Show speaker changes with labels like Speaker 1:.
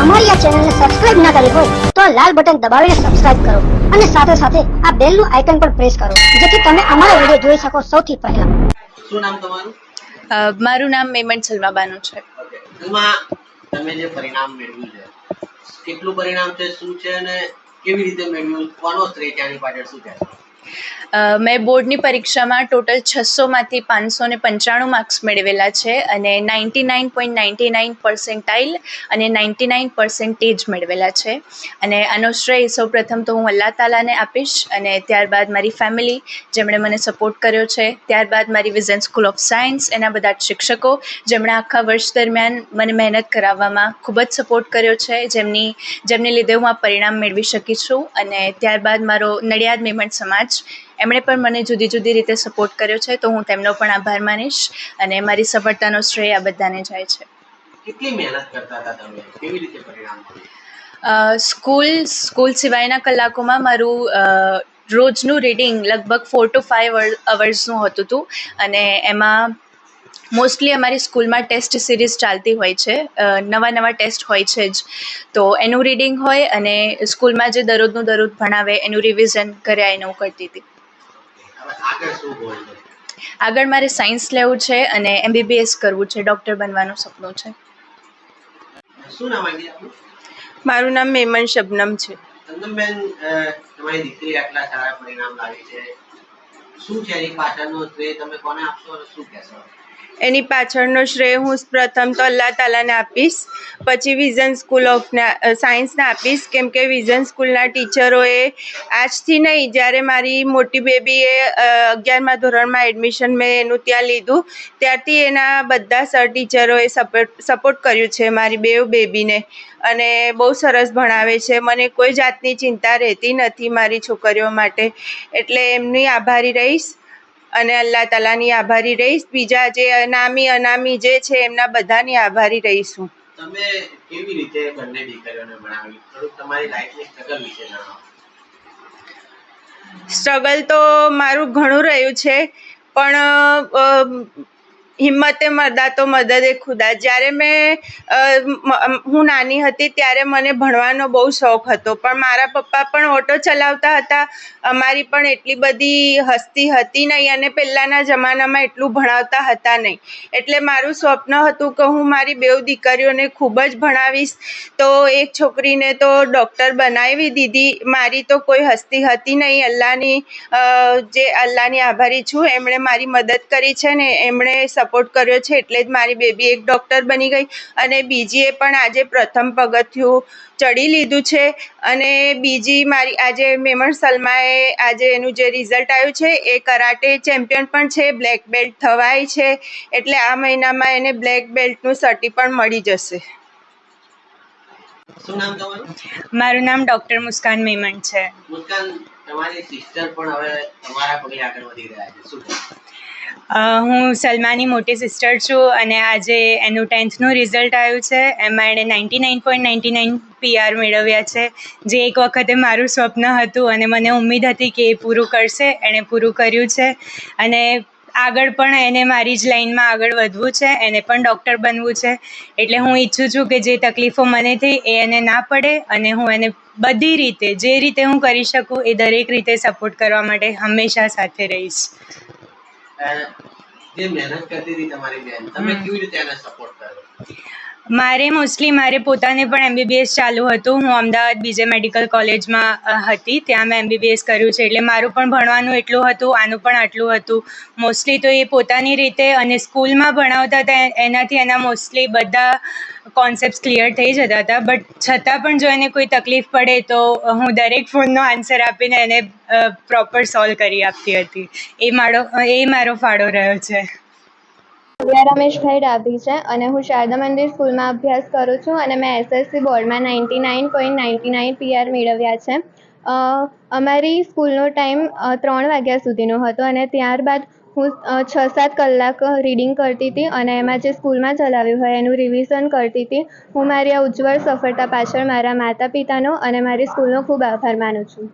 Speaker 1: અમારી આ ચેનલને સબસ્ક્રાઇબ ના કરી હોય તો આ લાલ બટન દબાવીને સબસ્ક્રાઇબ કરો અને સાથે સાથે આ બેલનું આઇકન પણ પ્રેસ કરો જેથી તમે અમારા વીડિયો જોઈ શકો સૌથી પહેલા.
Speaker 2: શું નામ તમારું?
Speaker 3: મારું નામ મેમન સલમાબાનું છે.
Speaker 2: એમાં તમે જે પરિણામ મેળવ્યું છે કેટલું પરિણામ છે શું છે અને કેવી રીતે મેળવ્યું? કોનો શ્રેય છે પાછળ શું કહેશો
Speaker 3: અ, મેં બોર્ડની પરીક્ષામાં ટોટલ છસોમાંથી પાંચસો ને પંચાણું માર્ક્સ મેળવેલા છે અને ninety nine point ninety nine percentile અને નાઇન્ટી નાઇન પર્સન્ટેજ મેળવેલા છે. અને આનો શ્રેય સૌ પ્રથમ તો હું અલ્લાહ તાલાને આપીશ અને ત્યારબાદ મારી ફેમિલી જેમણે મને સપોર્ટ કર્યો છે. ત્યારબાદ મારી વિઝન સ્કૂલ ઓફ સાયન્સ, એના બધા જ શિક્ષકો જેમણે આખા વર્ષ દરમિયાન મને મહેનત કરાવવામાં ખૂબ જ સપોર્ટ કર્યો છે. જેમની, જેમને લીધે હું આ પરિણામ મેળવી શકી છું અને ત્યારબાદ મારો નડિયાદ મેમણ સમાજ એમણે પણ મને જુદી જુદી રીતે સપોર્ટ કર્યો છે તો હું તેમનો પણ આભાર માનીશ અને મારી સફળતાનો શ્રેય આ બધાને જાય છે.
Speaker 2: કેટલી મહેનત કરતા હતા તમે? કેવી રીતે પરિણામ
Speaker 3: સ્કૂલ સ્કૂલ સિવાયના કલાકોમાં મારું રોજનું રીડિંગ લગભગ ફોર ટુ ફાઇવ અવર્સનું હતું હતું અને એમાં મોસ્ટલી અમારી સ્કૂલમાં ટેસ્ટ સિરીઝ ચાલતી હોય છે. નવા નવા ટેસ્ટ હોય છે જ. તો એનું રીડિંગ હોય અને સ્કૂલમાં જે દરરોજનું દરરોજ ભણાવે એનું રિવિઝન કર્યા એને હું કરતી હતી.
Speaker 2: આગળ
Speaker 3: મારે સાયન્સ લેવું છે અને એમબીબીએસ કરવું છે. ડૉક્ટર બનવાનું સપનું છે.
Speaker 4: મારું નામ મેમન શબનમ છે.
Speaker 2: દીકરી આટલા સારા પરિણામ લાવી છે. એની પાછળનો શ્રેય
Speaker 4: એની પાછળનો શ્રેય હું પ્રથમ તો અલ્લાહ તાલાને આપીશ, પછી વિઝન સ્કૂલ ઓફ સાયન્સને આપીશ. કેમ કે વિઝન સ્કૂલના ટીચરોએ આજથી નહીં, જ્યારે મારી મોટી બેબીએ અગિયારમાં ધોરણમાં એડમિશન મેં એનું ત્યાં લીધું, ત્યારથી એના બધા સર ટીચરોએ સપોર્ટ સપોર્ટ કર્યું છે મારી બેવ બેબીને. અને બહુ સરસ ભણાવે છે. મને કોઈ જાતની ચિંતા રહેતી નથી મારી છોકરીઓ માટે. એટલે એમની આભારી રહીશ અને અલ્લાહ તાલાની આભારી રહીશ. બીજા જે અનામી અનામી જે છે એમના બધાની આભારી રહીશું.
Speaker 2: તમે કેવી રીતે બંને દીકરીઓને ભણાવી થોડુંક તમારી લાઈફની સ્ટ્રગલ વિશે જણાવો.
Speaker 4: સ્ટ્રગલ તો મારું ઘણું રહ્યું છે પણ હિંમતે મરદા તો મદદે ખુદા. જ્યારે મેં હું નાની હતી ત્યારે મને ભણવાનો બહુ શોખ હતો. પણ મારા પપ્પા પણ ઓટો ચલાવતા હતા. અમારી પણ એટલી બધી હસ્તી હતી નહીં અને પહેલાંના જમાનામાં એટલું ભણાવતા હતા નહીં. એટલે મારું સ્વપ્ન હતું કે હું મારી બેઉ દીકરીઓને ખૂબ જ ભણાવીશ. તો એક છોકરીને તો ડૉક્ટર બનાવી દીધી. મારી તો કોઈ હસ્તી હતી નહીં. અલ્લાહની જે અલ્લાહની આભારી છું. એમણે મારી મદદ કરી છે ને એમણે સપોર્ટ કર્યો છે એટલે જ મારી બેબી એક ડૉક્ટર બની ગઈ અને બીજીએ પણ આજે પ્રથમ પગથિયું ચડી લીધું છે અને બીજી મારી આજે મેમણ સલમાએ આજે એનું જે રિઝલ્ટ આવ્યું છે એ કરાટે ચેમ્પિયન પણ છે બ્લેક બેલ્ટ થવાય છે એટલે આ મહિનામાં એને બ્લેક બેલ્ટનું સર્ટી પણ મળી જશે.
Speaker 2: શું નામ તમારું?
Speaker 3: મારું નામ ડૉક્ટર મુસ્કાન મેમણ છે.
Speaker 2: મુસ્કાન તમારી સિસ્ટર પણ હવે તમારા પગે આગળ વધી રહ્યા છે. શું
Speaker 5: હું સલમાની મોટી સિસ્ટર છું અને આજે એનું ટેન્થનું રિઝલ્ટ આવ્યું છે. એમાં એણે ninety nine point ninety nine PR મેળવ્યા છે. જે એક વખતે મારું સ્વપ્ન હતું અને મને ઉમ્મીદ હતી કે એ પૂરું કરશે, એણે પૂરું કર્યું છે. અને આગળ પણ એને મારી જ લાઈનમાં આગળ વધવું છે, એને પણ ડૉક્ટર બનવું છે. એટલે હું ઈચ્છું છું કે જે તકલીફો મને થઈ એ એને ના પડે અને હું એને બધી રીતે, જે રીતે હું કરી શકું એ દરેક રીતે સપોર્ટ કરવા માટે હંમેશા સાથે રહીશ.
Speaker 2: જે મહેનત કરતી હતી તમારી બેન તમે કેવી રીતે એને સપોર્ટ કર્યો?
Speaker 5: મારે મોસ્ટલી મારે પોતાને પણ એમબીબીએસ ચાલુ હતું. હું અમદાવાદ બીજે મેડિકલ કોલેજમાં હતી. ત્યાં મેં એમબીબીએસ કર્યું છે. એટલે મારું પણ ભણવાનું એટલું હતું આનું પણ આટલું હતું. મોસ્ટલી તો એ પોતાની રીતે અને સ્કૂલમાં ભણાવતા હતા એનાથી એના મોસ્ટલી બધા કોન્સેપ્ટ ક્લિયર થઈ જતા હતા. બટ છતાં પણ જો એને કોઈ તકલીફ પડે તો હું દરેક ફોનનો આન્સર આપીને એને પ્રોપર સોલ્વ કરી આપતી હતી. એ મારો એ મારો ફાળો રહ્યો છે.
Speaker 6: દિવ્યા રમેશભાઈ ડાભી છે અને હું શારદા મંદિર સ્કૂલમાં અભ્યાસ કરું છું અને મેં એસએસસી બોર્ડમાં ninety nine point ninety nine PR મેળવ્યા છે. અમારી સ્કૂલનો ટાઈમ ત્રણ વાગ્યા સુધીનો હતો અને ત્યારબાદ હું છ સાત કલાક રીડિંગ કરતી હતી અને એમાં જે સ્કૂલમાં ચલાવ્યું હોય એનું રિવિઝન કરતી હતી. હું મારી આ ઉજ્જવળ સફળતા પાછળ મારા માતા પિતાનો અને મારી સ્કૂલનો ખૂબ આભાર માનું છું.